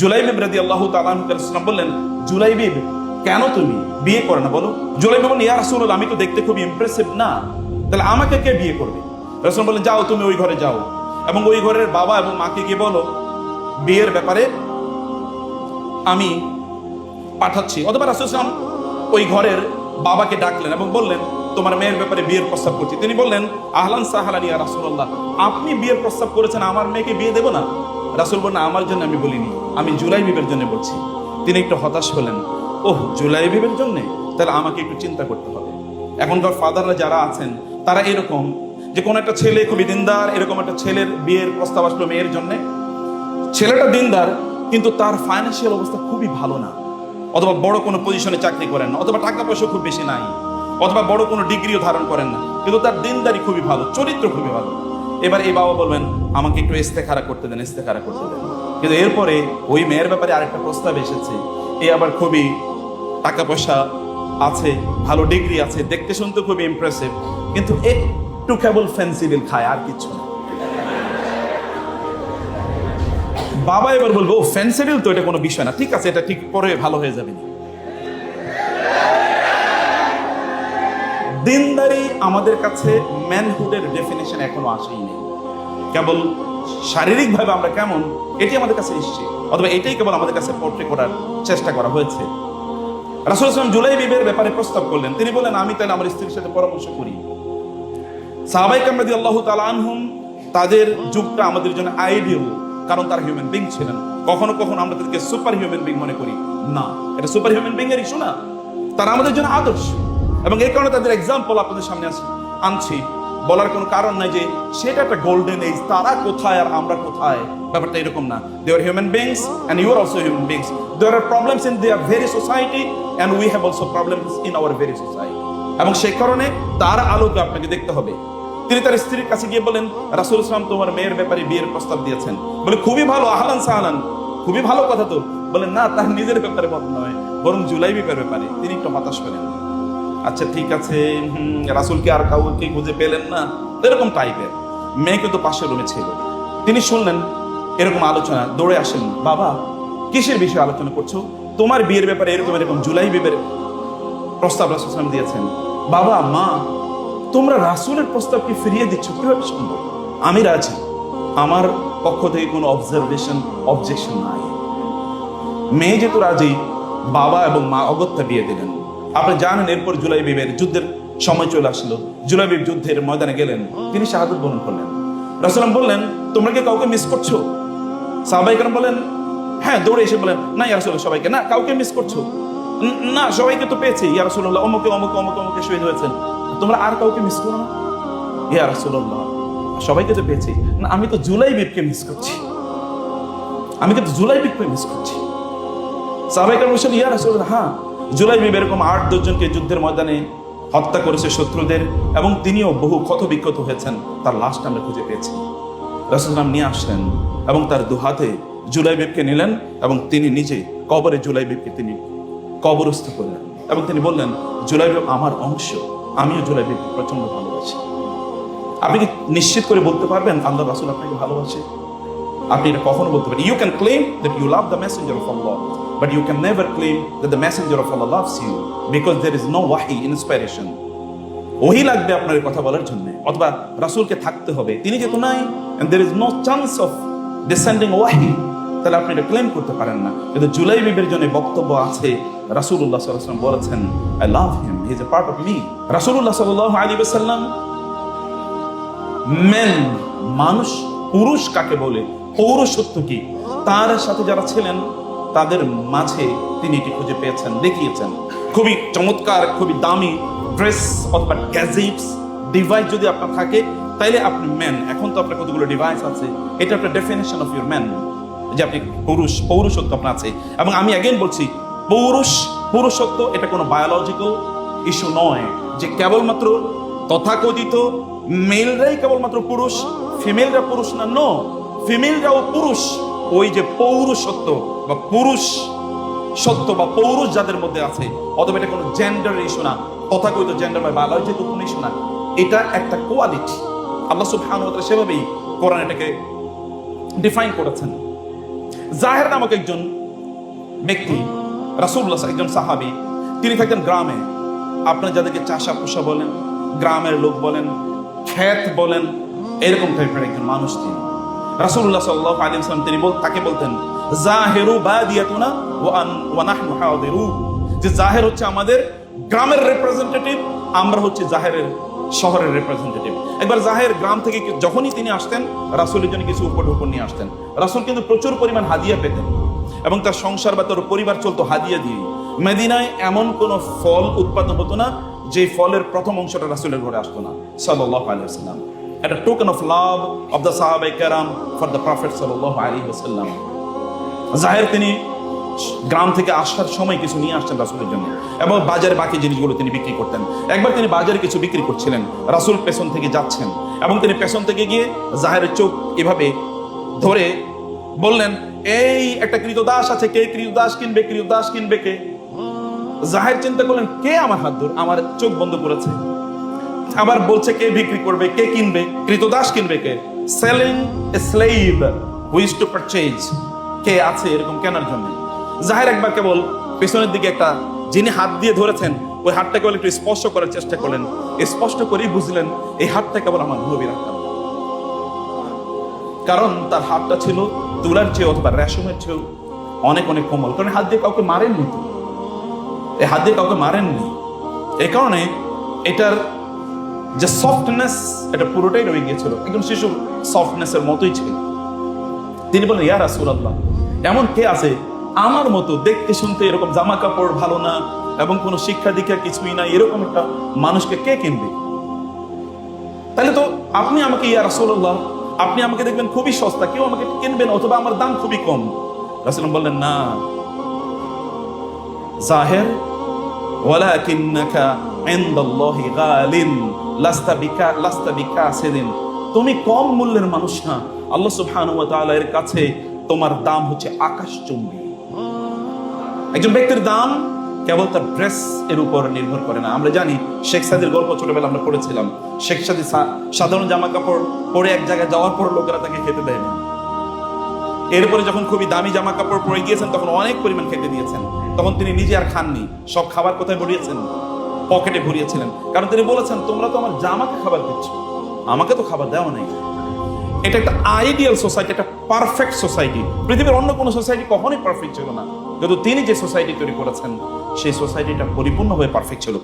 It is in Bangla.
জুলাইবিব রাদি আল্লাহ তালাম বললেন জুলাইবিব কেন তুমি বিয়ে করে না বলো? জুলাইবিব বলেন ইয়া রাসূলুল্লাহ, আমি তো দেখতে খুব ইমপ্রেসিভ না। তাহলে আমাকে কে বিয়ে করবে? রাসূল বললেন, যাও, তুমি ওই ঘরে যাও এবং ওই ঘরের বাবা এবং মাকে গিয়ে বলো, বিয়ের ব্যাপারে আমি পাঠাচ্ছি। অথবা রাসূল সাল্লাম ওই ঘরের বাবাকে ডাকলেন এবং বললেন, তোমার মেয়ের ব্যাপারে বিয়ের প্রস্তাব করছি। তিনি বললেন, আহলান সাহালানি ইয়া রাসূলুল্লাহ, আপনি বিয়ের প্রস্তাব করেছেন, আমার মেয়েকে বিয়ে দেব না? রাসূল বললেন, আমার জন্য আমি বলিনি, আমি জুলাই বিবের জন্য বলছি। তিনি একটু হতাশ হলেন। ওহ, জুলাই বিবের জন্য? তাহলে আমাকে একটু চিন্তা করতে হবে। এখনকার ফাদাররা যারা আছেন, তারা এরকম যে কোন একটা ছেলে খুবই দিনদার, এরকম একটা ছেলের বিয়ের প্রস্তাব আসলো মেয়ের জন্য। ছেলেটা দিনদার, কিন্তু তার ফাইন্যান্সিয়াল অবস্থা খুবই ভালো না। অথবা বড় কোনো পজিশনে চাকরি করেন না, অথবা টাকা পয়সা খুব বেশি নাই, অথবা বড় কোনো ডিগ্রিও ধারণ করেন না, কিন্তু তার দিনদারি খুবই ভালো, চরিত্র খুবই ভালো। এবার এই বাবা বলবেন, আমাকে একটু ইস্তেখারা করতে দেন, ইস্তেখারা করতে দেন। কিন্তু এরপরে ওই মেয়ের ব্যাপারে আরেকটা প্রস্তাব এসেছে। এ আবার খুবই টাকা পয়সা আছে, ভালো ডিগ্রি আছে, দেখতে শুনতে খুবই ইমপ্রেসিভ কিন্তু একটু কেবল ফেন্সিডিল খায়, আর কিছু না। বাবা এবার বলব ফেন্সিডিল তো, এটা কোনো বিষয় না। ঠিক আছে, এটা ঠিক পরে ভালো হয়ে যাবে। না দিনদারি আমাদের কাছে ম্যানহুডের ডেফিনেশন এখনও আসেই নেই। কেবল শারীরিকভাবে আমরা কেমন, এটি আমাদের কাছে এসছে। অথবা এটাই কেবল আমাদের কাছে পোর্ট্রে করার চেষ্টা করা হয়েছে। রাসুল জুলাই বিবের ব্যাপারে প্রস্তাব করলেন। তিনি বললেন, আমি তাহলে আমার স্ত্রীর সাথে পরামর্শ করি। সাহাবাই কামরাদি আল্লাহ তালানহুম তাদের যুগটা আমাদের জন্য আইডিয়াল কারণ তারা হিউম্যান বিং ছিলেন। কখনো কখনো আমরা তাদেরকে সুপার হিউম্যান বিং মনে করি। না, এটা সুপার হিউম্যান বিং এর ইস্যু না তারা আমাদের জন্য আদর্শ। এবং এই কারণে তাদের এক্সাম্পল আপনাদের সামনে আছে আনছি। বলার কোনো কারণ নাই যে সেটা একটা গোল্ডেন এজ তারা কোথায় আর আমরা কোথায়? ব্যাপারটা এরকম না। They are human beings and you are also human beings there are problems in their very society and we have also problems in our very society এবং সেই কারণে তার আলোকে আপনাকে দেখতে হবে। তিনি তার স্ত্রীর কাছে গিয়ে বলেন, রাসুল ইসলাম তোমার মেয়ের ব্যাপারে বিয়ের প্রস্তাব দিয়েছেন। বলে, খুবই ভালো, আহলান সাহালান। খুবই ভালো কথা তো। বলেন না, তার নিজের ব্যাপারে মত নয়, বরং জুলাই বিপের ব্যাপারে। তিনি একটু হতাশ পেলেন আচ্ছা ঠিক আছে রাসূলকে আর কাউকে খুঁজে পেলেন না। এরকম টাইপের মেয়ে কিন্তু পাশের রুমে ছিল। তিনি শুনলেন, এরকম আলোচনা, দৌড়ে আসেন, বাবা, কিসের বিষয়ে আলোচনা করছ? তোমার বিয়ের ব্যাপারে এরকম এরকম জুলাই বিবের প্রস্তাব রাসূল দিয়েছেন। বাবা, মা, তোমরা রাসূলের প্রস্তাবকে ফিরিয়ে দিচ্ছ? কীভাবে সম্ভব? আমি রাজি। আমার পক্ষ থেকে কোনো অবজারভেশন অবজেকশন নাই। মেয়ে যেহেতু রাজি, বাবা এবং মা অগত্যা বিয়ে দিলেন। আপনি জানেন, এরপর জুলাই বিবের যুদ্ধের সময় চলে আসলো। জুলাই বিব যুদ্ধের ময়দানে গেলেন, তিনি শাহাদত বরণ করলেন। রাসুলাম বললেন, তোমরা কি কাউকে মিস করছ? সাহাবাই কারণ বলেন হ্যাঁ দৌড়ে এসে বলেন, না ইয়ারসুল সবাইকে, না, কাউকে মিস করছ? না, সবাইকে তো পেয়েছি ইয়ারসুল্লাহ অমুকে অমুকে অমুকে অমুকে শহীদ হয়েছেন। তোমরা আর কাউকে মিস করো না? ইয়া রাসূলুল্লাহ, সবাইকে তো পেয়েছি। না, আমি তো জুলাই বিবকে মিস করছি। আমি কিন্তু জুলাই বিবকে মিস করছি। সাহাবাইকার বলছেন, ইয়া হ্যাঁ জুলাই বিব এরকম আট দশজনকে যুদ্ধের ময়দানে হত্যা করেছে শত্রুদের এবং তিনিও বহু ক্ষত বিক্ষত হয়েছেন, তার লাশটা আমরা খুঁজে পেয়েছি। রাসুলাম নিয়ে আসলেন এবং তার দুহাতে জুলাই বিবকে নিলেন এবং তিনি নিজে কবরে জুলাই বিবকে তিনি কবরস্থ করলেন এবং তিনি বললেন, জুলাই বিব আমার অংশ, আমিও জুলাই বিবকে প্রচণ্ড ভালোবাসি। আপনি কি নিশ্চিত করে বলতে পারবেন, আল্লাহ রাসুল আপনাকে ভালোবাসে? আপনি এটা কখনো বলতে পারেন you can claim that you love the messenger of Allah but you can never claim that the messenger of Allah loves you because there is no ওয়াহি ইন্সপাইরেশন ওহি লাগবে আপনার কথা বলার জন্য। অথবা রাসূলকে থাকতে হবে, তিনি যেহেতু নাই and there is no chance of descending ওয়াহি তাহলে আপনি এটা ক্লেম করতে পারেন না। কিন্তু জুলাই বিবের জন্য বক্তব্য আছে আলাইহি ওয়াসাল্লাম বলেছেন I love him he is a part of me রাসূলুল্লাহ সাল্লাল্লাহু আলাইহি ওয়াসাল্লাম মেন মানুষ, পুরুষ কাকে বলে? পৌরসত্ব কি? তার সাথে যারা ছিলেন তাদের মাঝে তিনি এটি খুঁজে পেয়েছেন, দেখিয়েছেন। খুবই চমৎকার, খুবই দামি ড্রেস অথবা গ্যাজেটস ডিভাইস যদি আপনার থাকে, তাইলে আপনি ম্যান। এখন তো আপনার কতগুলো ডিভাইস আছে, এটা আপনার ডেফিনেশন অফ ইউর ম্যান যে আপনি পুরুষ পৌরসত্ব আপনার আছে। এবং আমি অ্যাগেন বলছি, পৌরুষ, পুরুষত্ব, এটা কোনো বায়োলজিক্যাল ইস্যু নয়। যে কেবলমাত্র তথাকথিত মেলরাই কেবলমাত্র পুরুষ ফিমেলরা পুরুষ না নো ফিমেলরাও পুরুষ। ওই যে পৌরসত্ব বা পুরুষ সত্য বা পৌরুষ যাদের মধ্যে আছে, অথবা এটা কোনো জেন্ডার ইস্যু না তথাকথিত জেন্ডার বা বায়োলজিক্যাল কোনো ইস্যু না এটা একটা কোয়ালিটি আল্লাহ সুবহানাহু ওয়া তাআলা সেভাবেই কোরআন এটাকে ডিফাইন করেছেন। জাহের নামক একজন ব্যক্তি রাসুল্লাহ একজন সাহাবি, তিনি থাকতেন গ্রামে। আপনার যাদেরকে চাষা পোষা বলেন, গ্রামের লোক বলেন খ্যাত বলেন, এরকম টাইপের একজন মানুষ তিনি। রাসুল্লাহ সাল্লাহ আলিম তিনি তাকে বলতেন, জাহেরু ওয়ানাহনু হাদিরু। যে জাহের হচ্ছে আমাদের গ্রামের রিপ্রেজেন্টেটিভ আমরা হচ্ছে জাহেরের শহরের রিপ্রেজেন্টেটিভ একবার জাহের গ্রাম থেকে যখনই তিনি আসতেন, রাসুলের জন্য কিছু উপর উপর নিয়ে আসতেন। রাসুল কিন্তু প্রচুর পরিমাণ হাদিয়া পেতেন এবং তার সংসার বা তার পরিবার চলতো হাদিয়া দিয়ে মেদিনায় এমন কোনো ফল উৎপাদন হতো না যে ফলের প্রথম অংশটা রাসুলের ঘরে আসতো না সাল্লাহ আলাইসাল্লাম একটা token of love of the সাহাবাই কারাম ফর দ্য প্রফেট সাল্লাহ জাহের তিনি গ্রাম থেকে আসার সময় কিছু নিয়ে আসছেন রাসুলের জন্য এবং বাজারে বাকি জিনিসগুলো তিনি বিক্রি করতেন। একবার তিনি বাজারে কিছু বিক্রি করছিলেন, রাসুল পেছন থেকে যাচ্ছেন এবং তিনি পেছন থেকে গিয়ে জাহেরের চোখ এভাবে ধরে বললেন, এই একটা কৃতদাস আছে, কে কৃতদাস কিনবে কৃতদাস কিনবে কে? জাহের চিন্তা করলেন, কে আমার হাত ধর, আমার চোখ বন্ধ করেছে? আবার বলছে কে বিক্রি করবে, কে কিনবে, কৃতদাস কিনবে কে? Selling a slave who's to purchase কে আছে এরকম কেনার জন্য? জাহের একবার কেবল পেছনের দিকে একটা, যিনি হাত দিয়ে ধরেছেন, ওই হাতটা কেবল একটু স্পষ্ট করার চেষ্টা করলেন। স্পষ্ট করেই বুঝলেন, এই হাতটা কেবল আমার নবীর হাত। কারণ তার হাতটা ছিল তুলার চেয়ে অথবা রেশমের চেয়েও অনেক অনেক কোমল। কারণ হাত দিয়ে কাউকে মারেননি এই হাত দিয়ে কাউকে মারেননি। এই কারণে এটার যে সফটনেস এটা পুরোটাই রয়ে গিয়েছিল। একদম শিশুর সফটনেসের মতোই ছিল। তিনি বলেন ইয়া রাসূলুল্লাহ, এমন কে আছে আমার মতো দেখতে শুনতে এরকম জামা কাপড় ভালো না এবং কোনো শিক্ষা দীক্ষা কিছুই না, এরকম একটা মানুষকে কে কিনবে? তাহলে তো আপনি আমাকে, ইয়া রাসূলুল্লাহ, আপনি আমাকে দেখবেন খুবই সস্তা, কেউ আমাকে কিনবেন অথবা আমার দাম খুবই কম। রাসূল বললেন, না। জাহের, ওয়ালাকিন্নাকা ইনদাল্লাহি গালিন। লাস্তা বিকা, লাস্তা বিকাসিদিন তুমি কম মূল্যের মানুষ না। আল্লাহ সুবহানাহু ওয়া এর কাছে তোমার দাম হচ্ছে আকাশচুম্বী একজন ব্যক্তির দাম কেবল তার ড্রেস এর উপর নির্ভর করে না। আমরা জানি শেখ সাদির গল্প ছোটবেলা আমরা পড়েছিলাম। শেখ সাদি সাধারণ জামা কাপড় পরে এক জায়গায় যাওয়ার পর লোকেরা তাকে খেতে দেয় না। এরপরে যখন খুবই দামি জামা কাপড় পরে গিয়েছেন, তখন অনেক পরিমাণ খেতে দিয়েছেন। তখন তিনি নিজে আর খাননি। সব খাবার কোথায় ভরিয়েছেন পকেটে ভরিয়েছিলেন কারণ তিনি বলেছেন, তোমরা তো আমার জামাকে খাবার দিচ্ছ। আমাকে তো খাবার দেওয়া নেই। এটা একটা আইডিয়াল সোসাইটি একটা পারফেক্ট সোসাইটি পৃথিবীর অন্য কোনো সোসাইটি কখনোই পারফেক্ট ছিল না। কিন্তু তিনি যে সোসাইটি তৈরি করেছেন, সেই সোসাইটিটা পরিপূর্ণভাবে পারফেক্ট ছিল।